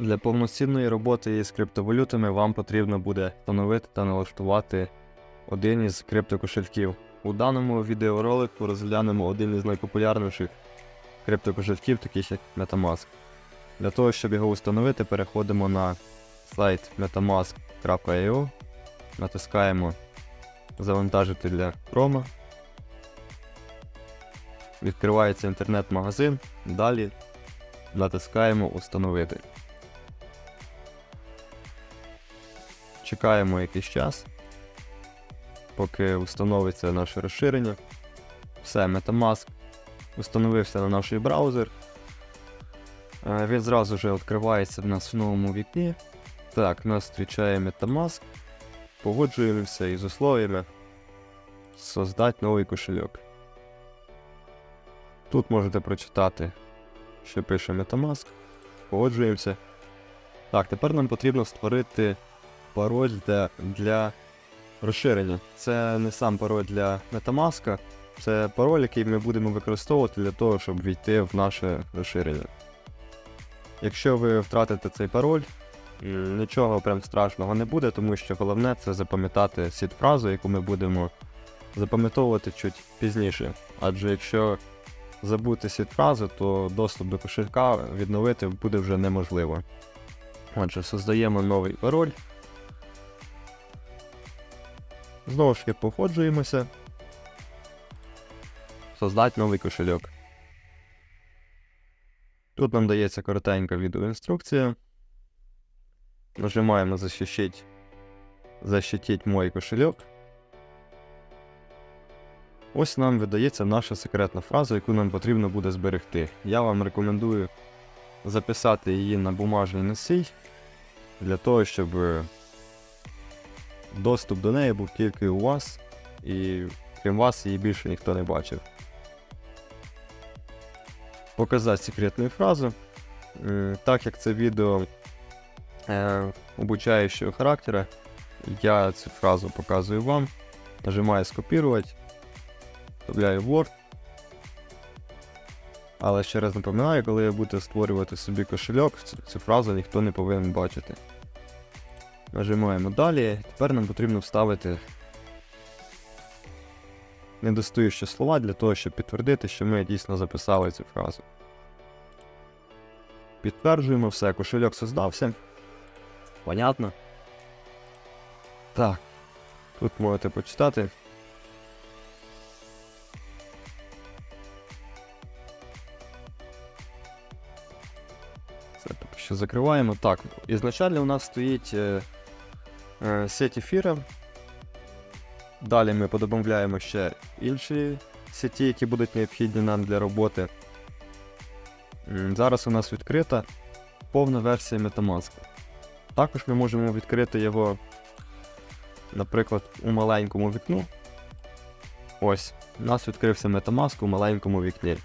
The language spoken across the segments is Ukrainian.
Для повноцінної роботи із криптовалютами вам потрібно буде встановити та налаштувати один із криптокошельків. У даному відеоролику розглянемо один із найпопулярніших криптокошельків, таких як Metamask. Для того, щоб його встановити, переходимо на сайт metamask.io, натискаємо Завантажити для Chrome. Відкривається інтернет-магазин. Далі натискаємо Установити. Чекаємо якийсь час, поки встановиться наше розширення. Все, Metamask встановився на наш браузер. Е, Він зразу же відкривається в нас в новому вікні. Так, нас зустрічає Metamask. Погоджуємося із условиями создать новий кошельок. Тут можете прочитати, що пише Metamask. Погоджуємося. Так, тепер нам потрібно створити пароль для, для розширення. Це не сам пароль для Metamask, це пароль, який ми будемо використовувати для того, щоб війти в наше розширення. Якщо ви втратите цей пароль, нічого прям страшного не буде, тому що головне це запам'ятати сід фразу, яку ми будемо запам'ятовувати чуть пізніше. Адже якщо забути сід фразу, то доступ до кошелька відновити буде вже неможливо. Отже, создаємо новий пароль. Знову ж таки походжуємося. Создать новий кошельок. Тут нам дається коротенька відеоінструкція. Нажимаємо защитить, защитить мой кошельок. Ось нам видається наша секретна фраза, яку нам потрібно буде зберегти. Я вам рекомендую записати її на бумажний носій для того, щоб доступ до неї був тільки у вас, і крім вас її більше ніхто не бачив. Показати секретну фразу. Е, Так як це відео е, обучаючого характера, я цю фразу показую вам. Нажимаю скопірувати, вставляю Word. Але ще раз напоминаю, коли ви будете створювати собі кошельок, цю фразу ніхто не повинен бачити. Нажимаємо далі. Тепер нам потрібно вставити недостаючі слова для того, щоб підтвердити, що ми дійсно записали цю фразу. Підтверджуємо все, кошельок создався. Понятно? Так. Тут можете почитати. Це поки що закриваємо. Так, ізначально у нас стоїть е, сеть ефіра. Далі ми подобавляємо ще інші сеті, які будуть необхідні нам для роботи. Зараз у нас відкрита повна версія Metamask. Також ми можемо відкрити його, наприклад, у маленькому вікну. Ось, у нас відкрився Metamask у маленькому вікні.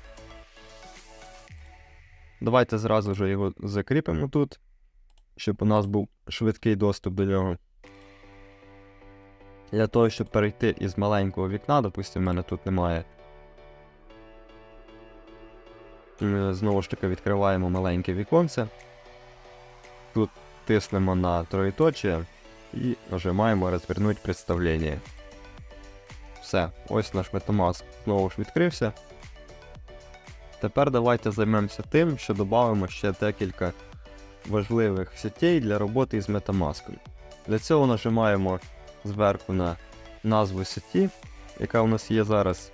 Давайте зразу ж його закріпимо тут, щоб у нас був швидкий доступ до нього. Для того, щоб перейти із маленького вікна, допустимо, в мене тут немає. Знову ж таки відкриваємо маленьке віконце. Тут тиснемо на троєточие і нажимаємо розвернути представлення. Все, ось наш Metamask знову ж відкрився. Тепер давайте займемося тим, що додамо ще декілька важливих сетей для роботи із Metamask. Для цього нажимаємо зверху на назву сеті, яка у нас є зараз.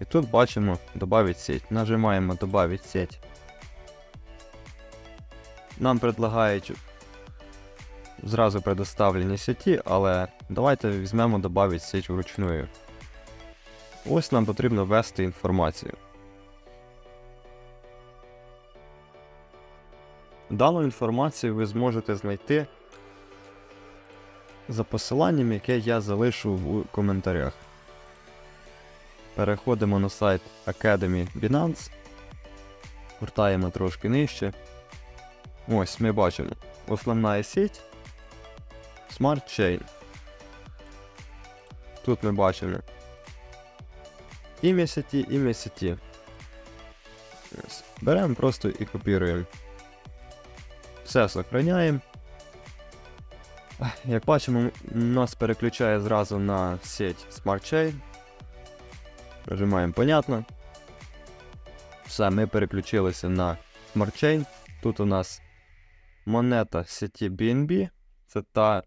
І тут бачимо «Добавить сеть. Нажимаємо «Добавить сеть. Нам предлагають зразу предоставлені сеті, але давайте візьмемо «Добавить сеть вручную. Ось нам потрібно ввести інформацію. Дану інформацію ви зможете знайти за посиланням, яке я залишу в коментарях. Переходимо на сайт Academy Binance. Гуртаємо трошки нижче. Ось ми бачимо основна сеть Smart Chain. Тут ми бачимо ім'я сеті, ім'я сеті. Беремо просто і копіруємо. Все сохраняємо. Як бачимо, нас переключає зразу на сеть Smart Chain. Нажимаємо понятно. Все, ми переключилися на Smart Chain. Тут у нас монета сеті BNB. Це та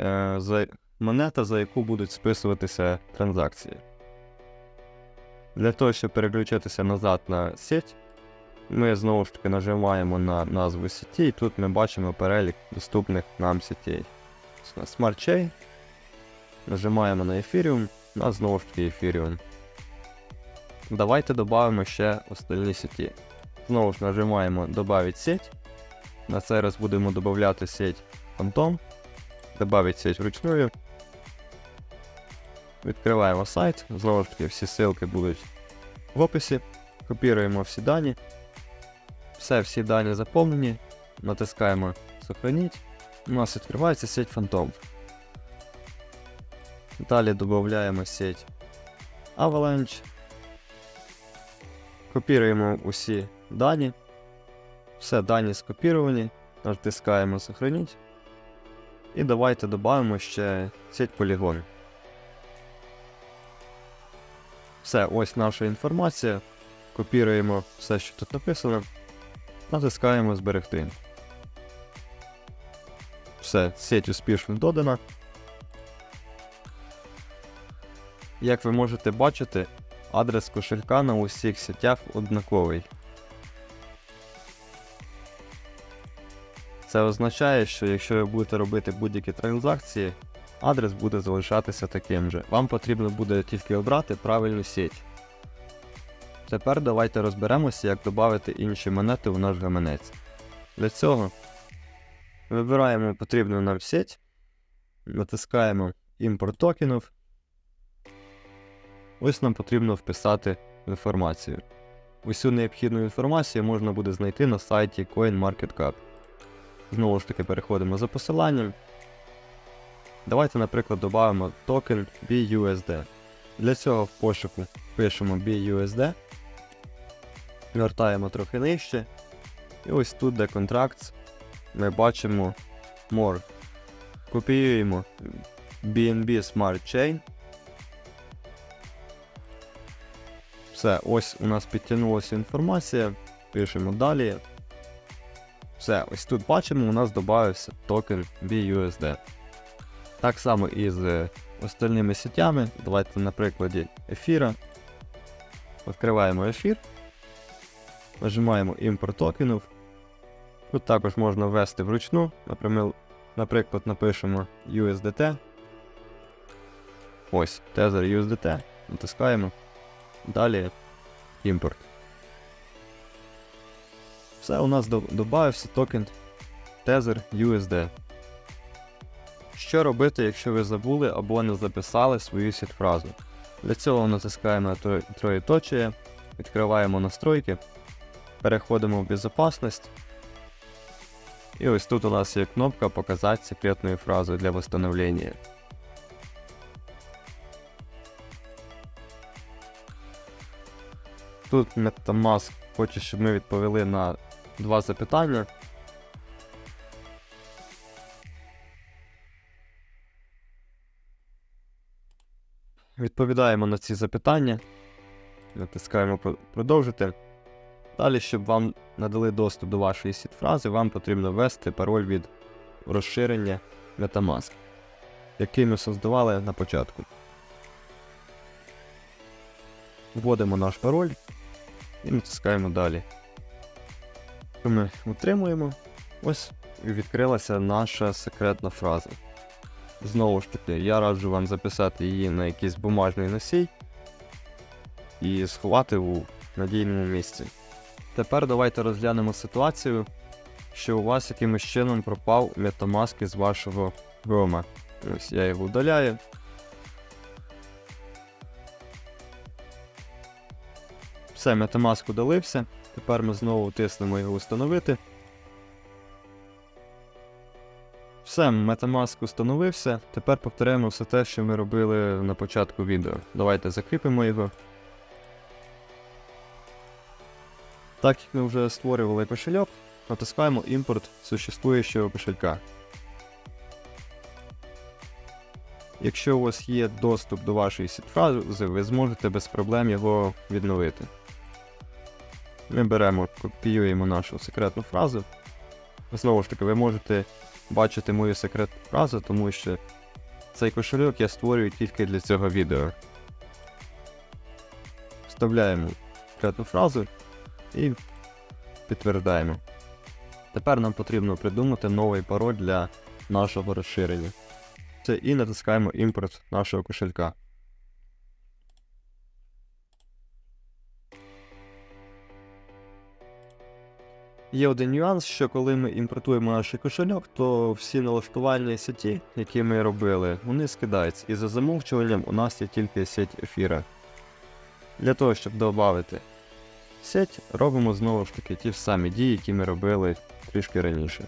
е, за, монета, за яку будуть списуватися транзакції. Для того, щоб переключитися назад на сеть, ми знову ж таки нажимаємо на назву сеті, і тут ми бачимо перелік доступних нам сетей. У Smart. Нажимаємо на Ethereum, у нас знову ж таки Ethereum. Давайте додамо ще остальні сеті. Знову ж нажимаємо Добавить сеть. На цей раз будемо додати сеть Phantom. Добавить сеть вручную. Відкриваємо сайт. Знову ж таки, всі ссылки будуть в описі. Копіруємо всі дані. Все, всі дані заповнені. Натискаємо Сохраніть. У нас відкривається сеть Phantom. Далі додаємо сеть Avalanche. Копіруємо усі дані. Все, дані скопіровані. Натискаємо Сохраніть. І давайте додамо ще сеть Polygon. Все, ось наша інформація. Копіруємо все, що тут написано. Натискаємо Зберегти. Все, сеть успішно додана. Як ви можете бачити, адрес кошелька на усіх сетях однаковий. Це означає, що якщо ви будете робити будь-які транзакції, адрес буде залишатися таким же. Вам потрібно буде тільки обрати правильну сеть. Тепер давайте розберемося, як додати інші монети в наш гаманець. Для цього вибираємо потрібну нам сеть, натискаємо імпорт токенів. Ось нам потрібно вписати інформацію. Усю необхідну інформацію можна буде знайти на сайті CoinMarketCap. Знову ж таки переходимо за посиланням. Давайте, наприклад, додамо токен BUSD. Для цього в пошуку пишемо BUSD, вертаємо трохи нижче. І ось тут, де Contracts, ми бачимо More. Копіюємо BNB Smart Chain. Все, ось у нас підтягнулася інформація. Пишемо далі. Все, ось тут бачимо, у нас додався токен BUSD. Так само і з остальними сетями. Давайте на прикладі ефіра. Відкриваємо ефір. Нажимаємо імпорт токенів. Тут також можна ввести вручну. Наприклад, напишемо USDT. Ось, тезер USDT. Натискаємо. Далі імпорт. Все, у нас додався токен Tether USD. Що робити, якщо ви забули або не записали свою сітфразу? Для цього натискаємо на тро- троєточие, відкриваємо настройки, переходимо в безопасність. І ось тут у нас є кнопка Показати секретну фразу для восстановлення. Тут MetaMask хоче, щоб ми відповіли на два запитання. Відповідаємо на ці запитання. Натискаємо продовжити. Далі, щоб вам надали доступ до вашої сіт-фрази, вам потрібно ввести пароль від розширення MetaMask, який ми создавали на початку. Вводимо наш пароль і натискаємо далі. Ми утримуємо. Ось відкрилася наша секретна фраза. Знову ж таки, я раджу вам записати її на якийсь бумажний носій і сховати у надійному місці. Тепер давайте розглянемо ситуацію, що у вас якимось чином пропав метамаск із вашого грома. Ось я його удаляю. Все, метамаск удалився. Тепер ми знову тиснемо його встановити. Все, Metamask установився. Тепер повторяємо все те, що ми робили на початку відео. Давайте закріпимо його. Так як ми вже створювали кошельок, натискаємо імпорт существуючого кошелька. Якщо у вас є доступ до вашої сітфрази, ви зможете без проблем його відновити. Ми беремо, копіюємо нашу секретну фразу. Знову ж таки, ви можете бачити мою секретну фразу, тому що цей кошельок я створюю тільки для цього відео. Вставляємо секретну фразу і підтверждаємо. Тепер нам потрібно придумати новий пароль для нашого розширення. Це і натискаємо імпорт нашого кошелька. Є один нюанс, що коли ми імпортуємо наш кошельок, то всі налаштування сеті, які ми робили, вони скидаються. І за замовчуванням у нас є тільки сеть ефіра. Для того, щоб додати сеть, робимо знову ж таки ті ж самі дії, які ми робили трішки раніше.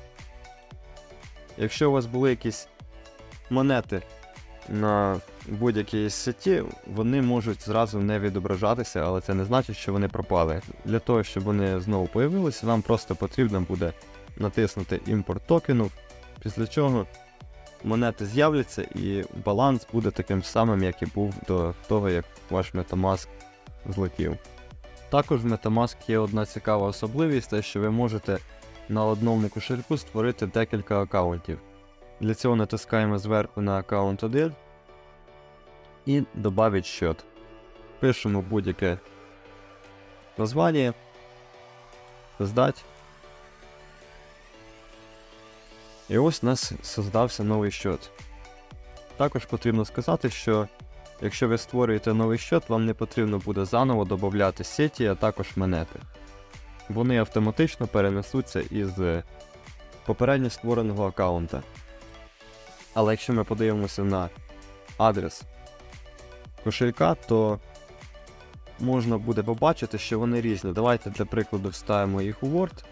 Якщо у вас були якісь монети на будь-якій сеті, вони можуть зразу не відображатися, але це не значить, що вони пропали. Для того, щоб вони знову появилися, вам просто потрібно буде натиснути імпорт токену, після чого монети з'являться і баланс буде таким самим, як і був до того, як ваш Metamask злетів. Також в Metamask є одна цікава особливість, те, що ви можете на одному кошельку створити декілька аккаунтів. Для цього натискаємо зверху на аккаунт 1 і добавить счет. Пишемо будь-яке названня, создать. І ось у нас создався новий счет. Також потрібно сказати, що якщо ви створюєте новий счет, вам не потрібно буде заново додати сеті, а також монети. Вони автоматично перенесуться із попередньо створеного аккаунта. Але якщо ми подивимося на адрес кошелька, то можна буде побачити, що вони різні. Давайте для прикладу вставимо їх у Word.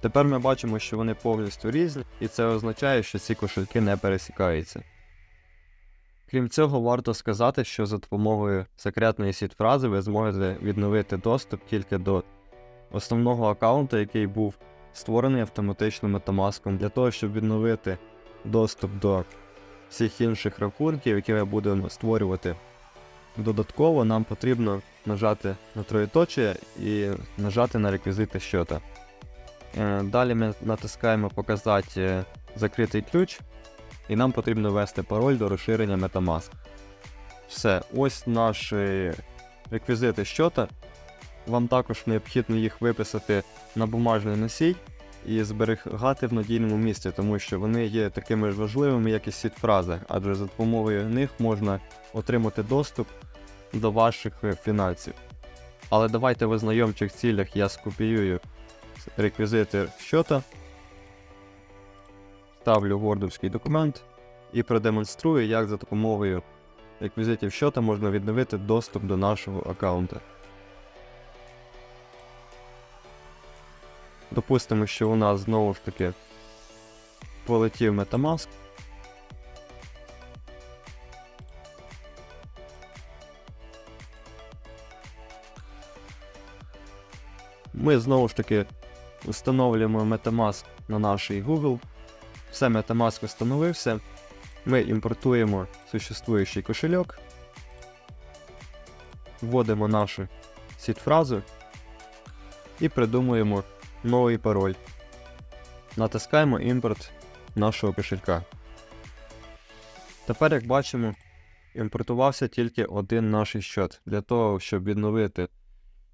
Тепер ми бачимо, що вони повністю різні, і це означає, що ці кошельки не пересікаються. Крім цього, варто сказати, що за допомогою секретної сіт-фрази ви зможете відновити доступ тільки до основного аккаунту, який був створений автоматичним Metamask. Для того, щоб відновити доступ до всіх інших рахунків, які ми будемо створювати додатково, нам потрібно нажати на троєточие і нажати на реквізити щота. Е, Далі ми натискаємо Показати е, закритий ключ, і нам потрібно ввести пароль до розширення Metamask. Все, ось наші реквізити щота. Вам також необхідно їх виписати на бумажний носій і зберігати в надійному місці, тому що вони є такими ж важливими, як і сіт-фрази, адже за допомогою них можна отримати доступ до ваших фінансів. Але давайте в ознайомчих цілях я скопіюю реквізити щота, ставлю вордовський документ і продемонструю, як за допомогою реквізитів щота можна відновити доступ до нашого аккаунта. Допустимо, що у нас знову ж таки полетів Metamask. Ми знову ж таки встановлюємо Metamask на наш Google. Все Metamask встановився. Ми імпортуємо существуючий кошельок, вводимо нашу сіт-фразу і придумуємо новий пароль. Натискаємо імпорт нашого кошелька. Тепер, як бачимо, імпортувався тільки один наш счет. Для того, щоб відновити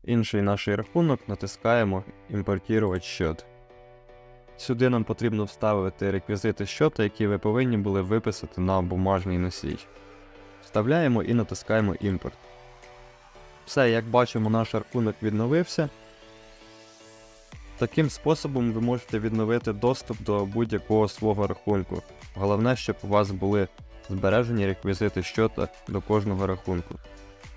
інший наш рахунок, натискаємо імпортувати счет. Сюди нам потрібно вставити реквізити щота, які ви повинні були виписати на бумажний носій. Вставляємо і натискаємо імпорт. Все, як бачимо, наш рахунок відновився. Таким способом ви можете відновити доступ до будь-якого свого рахунку. Головне, щоб у вас були збережені реквізити щота до кожного рахунку.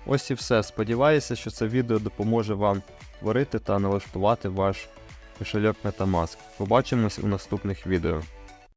Ось і все. Сподіваюся, що це відео допоможе вам створити та налаштувати ваш кошельок Metamask. Побачимось у наступних відео.